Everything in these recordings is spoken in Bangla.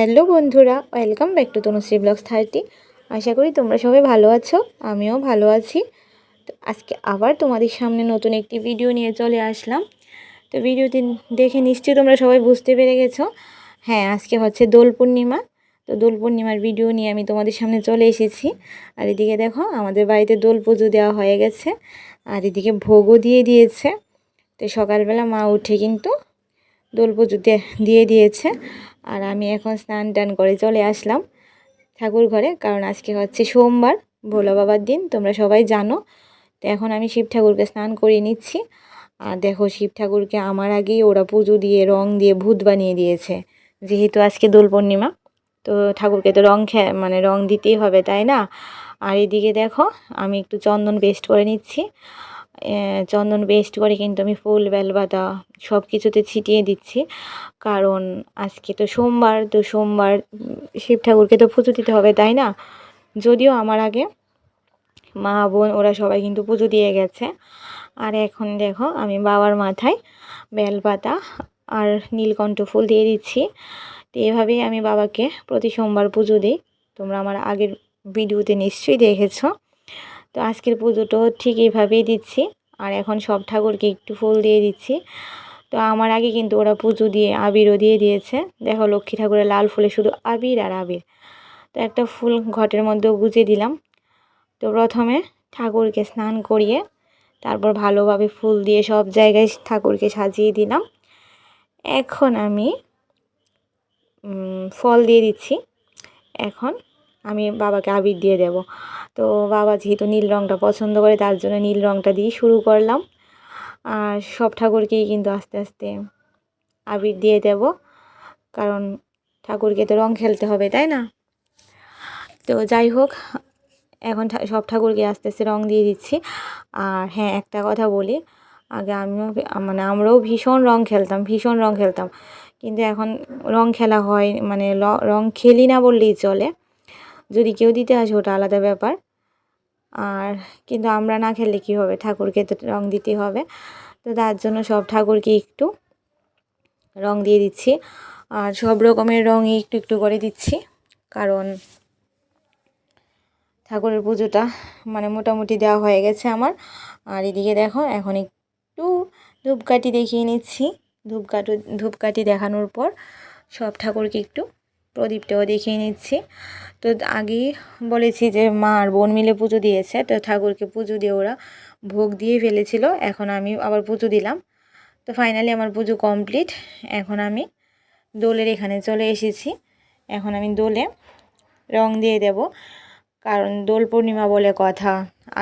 হ্যালো বন্ধুরা welcome back to Tanushree blogs thirty আশা করি তোমরা সবাই ভালো আছো, আমিও ভালো আছি। তো আজকে আবার তোমাদের সামনে নতুন একটি ভিডিও নিয়ে চলে আসলাম। তো ভিডিওটি দেখে নিশ্চয়ই তোমরা সবাই বুঝতে পেরে গেছো। হ্যাঁ আজকে হচ্ছে দোল পূর্ণিমা। তো দোল পূর্ণিমার ভিডিও নিয়ে আমি তোমাদের সামনে চলে এসেছি। আর এদিকে দেখো, আমাদের বাড়িতে দোল পুজো দেওয়া হয়ে গেছে। আর এদিকে ভোগও দিয়ে দিয়েছে। তো সকালবেলা মা উঠে কিন্তু দোল পুজো দিয়ে দিয়েছে। আর আমি এখন স্নান টান করে চলে আসলাম ঠাকুর ঘরে, কারণ আজকে হচ্ছে সোমবার, ভোলা বাবার দিন, তোমরা সবাই জানো। তো এখন আমি শিব ঠাকুরকে স্নান করিয়ে নিচ্ছি। আর দেখো, শিব ঠাকুরকে আমার আগেই ওরা পুজো দিয়ে, রং দিয়ে ভূত বানিয়ে দিয়েছে, যেহেতু আজকে দোল পূর্ণিমা। তো ঠাকুরকে তো রং খে মানে রং দিতেই হবে, তাই না? আর এদিকে দেখো, আমি একটু চন্দন পেস্ট করে নিচ্ছি। চন্দন পেস্ট করে কিন্তু আমি ফুল, বেলপাতা সব কিছুতে ছিটিয়ে দিচ্ছি। কারণ আজকে তো সোমবার তো সোমবার শিব ঠাকুরকে তো পুজো দিতে হবে, তাই না? যদিও আমার আগে মা, বোন ওরা সবাই কিন্তু পুজো দিয়ে গেছে। আর এখন দেখো আমি বাবার মাথায় বেলপাতা আর নীলকণ্ঠ ফুল দিয়ে দিচ্ছি। তো এভাবেই আমি বাবাকে প্রতি সোমবার পুজো দিই। তোমরা আমার আগের ভিডিওতে নিশ্চয়ই দেখেছ। তো আজকের পুজোটাও ঠিক এইভাবেই দিচ্ছি। আর এখন সব ঠাকুরকে একটু ফুল দিয়ে দিচ্ছি। তো আমার আগে কিন্তু ওরা পুজো দিয়ে, আবিরও দিয়ে দিয়েছে। দেখো লক্ষ্মী ঠাকুরের লাল ফুলে শুধু আবির আর আবির। তো একটা ফুল ঘটের মধ্যেও গুজে দিলাম। তো প্রথমে ঠাকুরকে স্নান করিয়ে, তারপর ভালোভাবে ফুল দিয়ে সব জায়গায় ঠাকুরকে সাজিয়ে দিলাম। এখন আমি ফল দিয়ে দিচ্ছি। এখন আমি বাবাকে আবির দিয়ে দেব। তো বাবা যেহেতু নীল রঙটা পছন্দ করে, তার জন্য নীল রঙটা দিয়ে শুরু করলাম। আর সব ঠাকুরকেই কিন্তু আস্তে আস্তে আবির দিয়ে দেব। কারণ ঠাকুরকে তো রং খেলতে হবে, তাই না? তো যাই হোক, এখন সব ঠাকুরকে আস্তে আস্তে রং দিয়ে দিচ্ছি। আর হ্যাঁ একটা কথা বলি, আগে আমিও মানে আমরাও ভীষণ রং খেলতাম, ভীষণ রং খেলতাম। কিন্তু এখন রং খেলা হয় মানে রং খেলি না বললেই চলে। যদি কেউ দিতে আসে, ওটা আলাদা ব্যাপার। আর কিন্তু আমরা না খেললে কী হবে? ঠাকুরকে তো রং দিতে হবে। তো তার জন্য সব ঠাকুরকে একটু রং দিয়ে দিচ্ছি। আর সব রকমের রঙই একটু একটু করে দিচ্ছি। কারণ ঠাকুরের পুজোটা মানে মোটামুটি দেওয়া হয়ে গেছে আমার। আর এদিকে দেখো, এখন একটু ধূপকাঠি দেখিয়ে নিচ্ছি। ধূপকাঠি ধূপকাঠি দেখানোর পর সব ঠাকুরকে একটু প্রদীপটাও দেখিয়ে নিচ্ছি। তো আগেই বলেছি যে মা আর বোন মিলে পুজো দিয়েছে, তো ঠাকুরকে পুজো দিয়ে ওরা ভোগ দিয়ে ফেলেছিল। এখন আমি আবার পুজো দিলাম। তো ফাইনালি আমার পুজো কমপ্লিট এখন আমি দোলের এখানে চলে এসেছি। এখন আমি দোলে রং দিয়ে দেব। কারণ দোল পূর্ণিমা বলে কথা।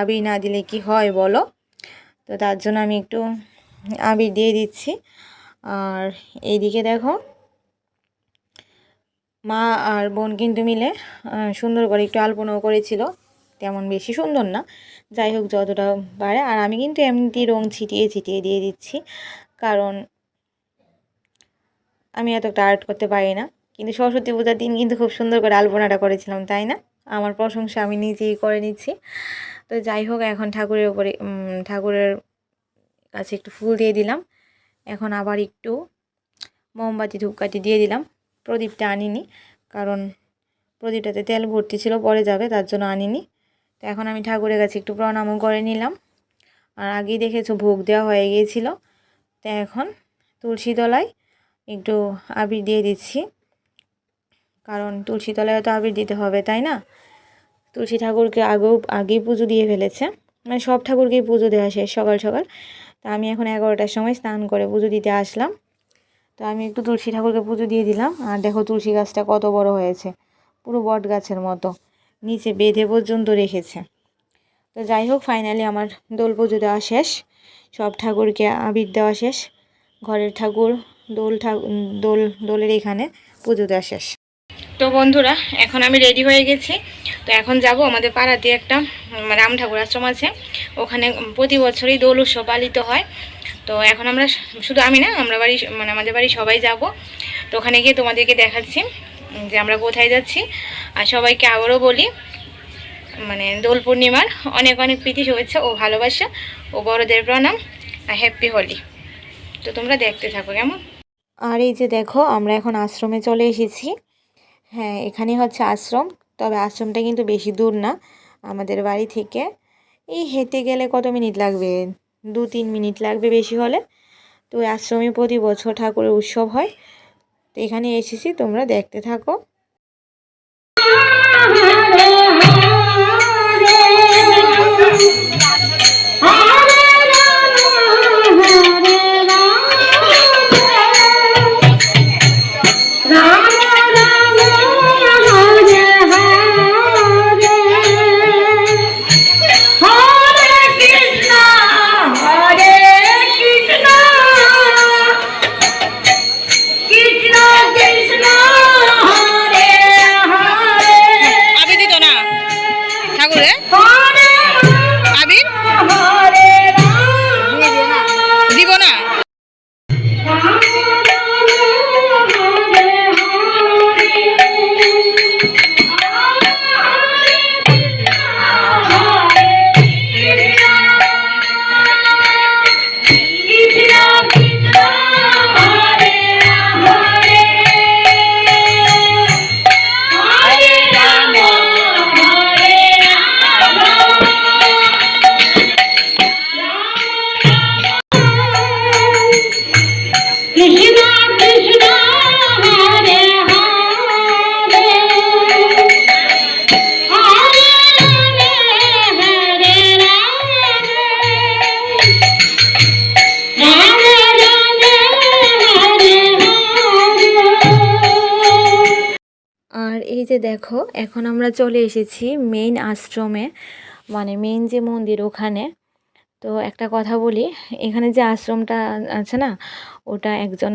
আবির না দিলে কি হয় বলো? তো তার জন্য আমি একটু আবির দিয়ে দিচ্ছি। আর এইদিকে দেখো মা আর বোন কিন্তু মিলে সুন্দর করে একটু আলপনাও করেছিল। তেমন বেশি সুন্দর না। যাই হোক, যতটা পারে। আর আমি কিন্তু এমনিতেই রং ছিটিয়ে ছিটিয়ে দিয়ে দিচ্ছি। কারণ আমি এতটা আর্ট করতে পারি না। কিন্তু সরস্বতী পূজার দিন কিন্তু খুব সুন্দর করে আলপনাটা করেছিলাম, তাই না? আমার প্রশংসা আমি নিজেই করে নিচ্ছি। তো যাই হোক, এখন ঠাকুরের উপরে ঠাকুরের কাছে একটু ফুল দিয়ে দিলাম। এখন আবার একটু মোমবাতি, ধূপকাঠি দিয়ে দিলাম। প্রদীপটা আনিনি, কারণ প্রদীপটাতে তেল ভর্তি ছিল, পরে যাবে, তার জন্য আনিনি। তো এখন আমি ঠাকুরের কাছে একটু প্রণামও করে নিলাম। আর আগেই দেখেছ, ভোগ দেওয়া হয়ে গিয়েছিল। তো এখন তুলসী তলায় একটু আবির দিয়ে দিচ্ছি। কারণ তুলসী তলায় তো আবির দিতে হবে, তাই না? তুলসী ঠাকুরকে আগেও, আগেই পুজো দিয়ে ফেলেছে। মানে সব ঠাকুরকেই পুজো দেওয়া শেষ সকাল সকাল। তা আমি এখন এগারোটার সময় স্নান করে পুজো দিতে আসলাম। তো আমি একটু তুলসী ঠাকুরকে পুজো দিয়ে দিলাম। আর দেখো তুলসী গাছটা কত বড় হয়েছে। পুরো বট গাছের মতো। নিচে বেঁধে পর্যন্ত রেখেছে। তো যাই হোক ফাইনালি আমার দোল পুজো দেওয়া শেষ। সব ঠাকুরকে আবির দেওয়া শেষ। ঘরের ঠাকুর, দোল ঠাকুর দোল, দোলের এখানে পুজো দেওয়া শেষ। তো বন্ধুরা, এখন আমি রেডি হয়ে গেছি। তো এখন যাব আমাদের পাড়াতে একটা রাম ঠাকুর আশ্রম আছে। ওখানে প্রতি বছরই দোল উৎসব পালিত হয়। তো এখন আমরা শুধু আমি না, আমরা বাড়ি মানে আমাদের বাড়ি সবাই যাব। তো ওখানে গিয়ে তোমাদেরকে দেখাচ্ছি যে আমরা কোথায় যাচ্ছি। আর সবাইকে আবারও বলি মানে দোল পূর্ণিমার অনেক অনেক প্রীতি, শুভেচ্ছা ও ভালোবাসা ও বড়দের প্রণাম আর হ্যাপি হোলি। তো তোমরা দেখতে থাকো, কেমন? আর এই যে দেখো, আমরা এখন আশ্রমে চলে এসেছি। হ্যাঁ এখানে হচ্ছে আশ্রম। তবে আশ্রমটা কিন্তু বেশি দূর না, আমাদের বাড়ি থেকে। এই হেঁটে গেলে কত মিনিট লাগবে? দু তিন মিনিট লাগবে বেশি হলে। তো আশ্রমে প্রতি বছর ঠাকুরের উৎসব হয়। তো এখানে এসেছি, তোমরা দেখতে থাকো। এই যে দেখো, এখন আমরা চলে এসেছি মেইন আশ্রমে মানে মেইন যে মন্দির ওখানে। তো একটা কথা বলি, এখানে যে আশ্রমটা আছে না, ওটা একজন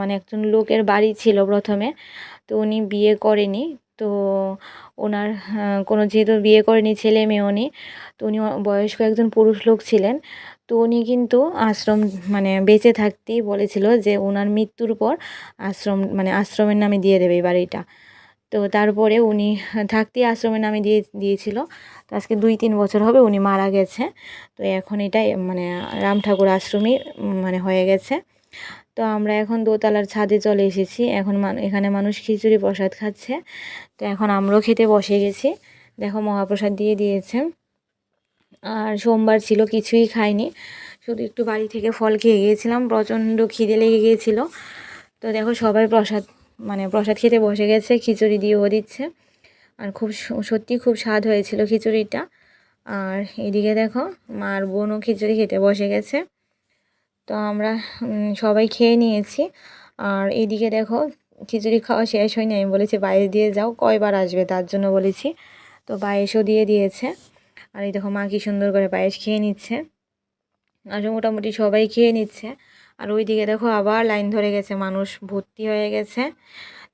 মানে একজন লোকের বাড়ি ছিল প্রথমে, তো উনি বিয়ে করেনি। তো ওনার কোনো যেহেতু বিয়ে করেনি ছেলে মেয়ে উনি, তো উনি বয়স্ক একজন পুরুষ লোক ছিলেন। তো উনি কিন্তু আশ্রম মানে বেঁচে থাকতেই বলেছিল যে, ওনার মৃত্যুর পর আশ্রম মানে আশ্রমের নামে দিয়ে দেবে এই বাড়িটা। তো তারপরে উনি থাকতেই আশ্রমের নামে দিয়ে, দিয়েছিল। তো আজকে দুই তিন বছর হবে উনি মারা গেছে। তো এখন এটা মানে রাম ঠাকুর আশ্রমই মানে হয়ে গেছে। তো আমরা এখন দোতলার ছাদে চলে এসেছি। এখন এখানে মানুষ খিচুড়ি প্রসাদ খাচ্ছে। তো এখন আমরাও খেতে বসে গেছি। দেখো মহাপ্রসাদ দিয়ে দিয়েছে। আর সোমবার ছিল, কিছুই খাইনি। শুধু একটু বাড়ি থেকে ফল খেয়ে গিয়েছিলাম। প্রচণ্ড খিদে লেগে গিয়েছিল। তো দেখো সবাই প্রসাদ মানে প্রসাদ খেতে বসে গেছে, খিচুড়ি দিয়েও দিচ্ছে। আর খুব সত্যি খুব স্বাদ হয়েছিল খিচুড়িটা। আর এদিকে দেখো, মার বোনও খিচুড়ি খেতে বসে গেছে। তো আমরা সবাই খেয়ে নিয়েছি। আর এদিকে দেখো, খিচুড়ি খাওয়া শেষ হয়নি, আমি বলেছি বাইরে দিয়ে যাও, কয়বার আসবে তার জন্য বলেছি। তো পায়েসও দিয়ে দিয়েছে। আর এই দেখো মা কি সুন্দর করে পায়েস খেয়ে নিচ্ছে। আর মোটামুটি সবাই খেয়ে নিচ্ছে। আর ওইদিকে দেখো আবার লাইন ধরে গেছে, মানুষ ভর্তি হয়ে গেছে।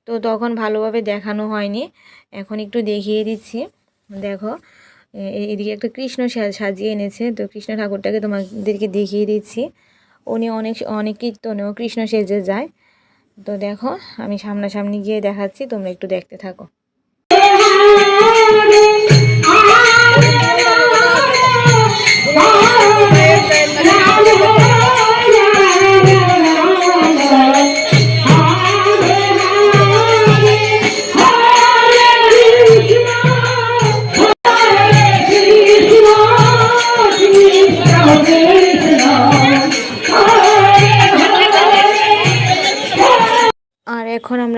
তো তখন ভালোভাবে দেখানো হয়নি। এখন একটু দেখিয়ে দিচ্ছি। দেখো এদিকে একটা কৃষ্ণ সাজিয়ে এনেছে। তো কৃষ্ণ ঠাকুরটাকে তোমাদেরকে দেখিয়ে দিচ্ছি। উনি অনেক অনেক কীর্তনেও কৃষ্ণ সেজে যায়। তো দেখো, আমি সামনাসামনি গিয়ে দেখাচ্ছি, তোমরা একটু দেখতে থাকো। আর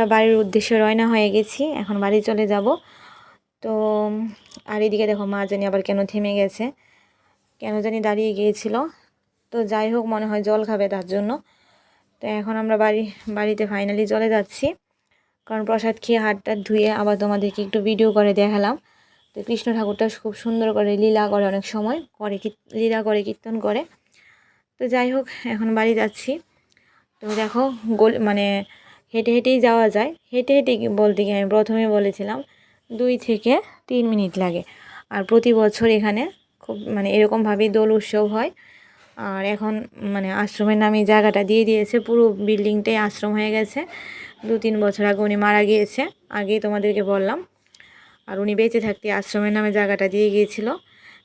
আমরা বাড়ির উদ্দেশ্যে রয়না হয়ে গেছি, এখন বাড়ি চলে যাব। তো, আর এদিকে দেখো মা জানি আবার কেন থেমে গেছে, কেন জানি দাঁড়িয়ে গিয়েছিল। তো যাই হোক, মনে হয় জল খাবে তার জন্য। তো এখন আমরা বাড়ি, বাড়িতে ফাইনালি চলে যাচ্ছি। কারণ প্রসাদ খেয়ে হাতটা ধুয়ে আবার তোমাদেরকে একটু ভিডিও করে দেখালাম। তো কৃষ্ণ ঠাকুরটা খুব সুন্দর করে লীলা করে অনেক সময় করে, লীলা করে, কীর্তন করে। তো যাই হোক, এখন বাড়ি যাচ্ছি। তো দেখো গোল মানে হেঁটে হেঁটেই যাওয়া যায়। হেঁটে হেঁটে বলতে গিয়ে আমি প্রথমে বলেছিলাম, দুই থেকে তিন মিনিট লাগে। আর প্রতি বছর এখানে খুব মানে এরকমভাবেই দোল উৎসব হয়। আর এখন মানে আশ্রমের নামে জায়গাটা দিয়ে দিয়েছে। পুরো বিল্ডিংটাই আশ্রম হয়ে গেছে। দু তিন বছর আগে উনি মারা গিয়েছে। আগেই তোমাদেরকে বললাম। আর উনি বেঁচে থাকতে আশ্রমের নামে জায়গাটা দিয়ে গিয়েছিল।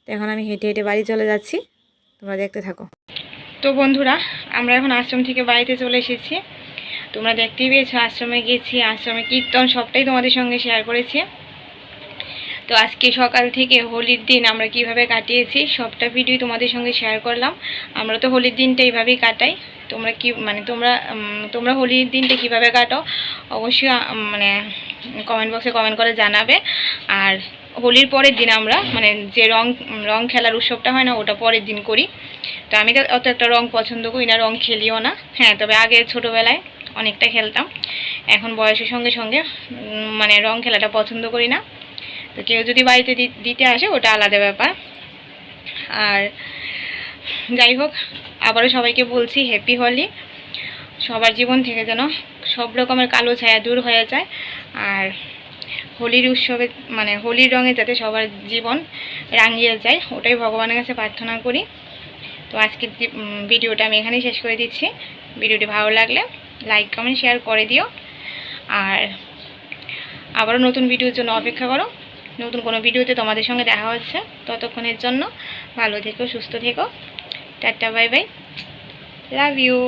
তো এখন আমি হেঁটে হেঁটে বাড়ি চলে যাচ্ছি। তোমরা দেখতে থাকো। তো বন্ধুরা, আমরা এখন আশ্রম থেকে বাড়িতে চলে এসেছি। তোমরা দেখতেই পেয়েছ, আশ্রমে গেছি, আশ্রমে কীর্তন সবটাই তোমাদের সঙ্গে শেয়ার করেছি। তো আজকে সকাল থেকে হোলির দিন আমরা কীভাবে কাটিয়েছি, সবটা ভিডিও তোমাদের সঙ্গে শেয়ার করলাম। আমরা তো হোলির দিনটা এইভাবেই কাটাই। তোমরা কি মানে তোমরা তোমরা হোলির দিনটা কীভাবে কাটো, অবশ্যই মানে কমেন্ট বক্সে কমেন্ট করে জানাবে। আর হোলির পরের দিন আমরা মানে যে রং রং খেলার উৎসবটা হয় না, ওটা পরের দিন করি। তো আমি তো অত একটা রং পছন্দ করি না, রং খেলিও না। হ্যাঁ তবে আগে ছোটোবেলায় অনেকটা খেলতাম। এখন বয়সের সঙ্গে সঙ্গে মানে রং খেলাটা পছন্দ করি না। তো কেউ যদি বাড়িতে দিতে আসে, ওটা আলাদা ব্যাপার। আর যাই হোক, আবারও সবাইকে বলছি হ্যাপি হোলি সবার জীবন থেকে যেন সব রকমের কালো ছায়া দূর হয়ে যায়। আর হোলির উৎসবে মানে হোলির রঙে যাতে সবার জীবন রাঙিয়ে যায়, ওটাই ভগবানের কাছে প্রার্থনা করি। তো আজকের ভিডিওটা আমি এখানেই শেষ করে দিচ্ছি। ভিডিওটি ভালো লাগলে লাইক কমেন্ট শেয়ার করে দিও। আর আবারও নতুন ভিডিওর জন্য অপেক্ষা করো। নতুন কোনো ভিডিওতে তোমাদের সঙ্গে দেখা হচ্ছে ততক্ষণের জন্য ভালো থেকো, সুস্থ থেকো। Tata bye bye love you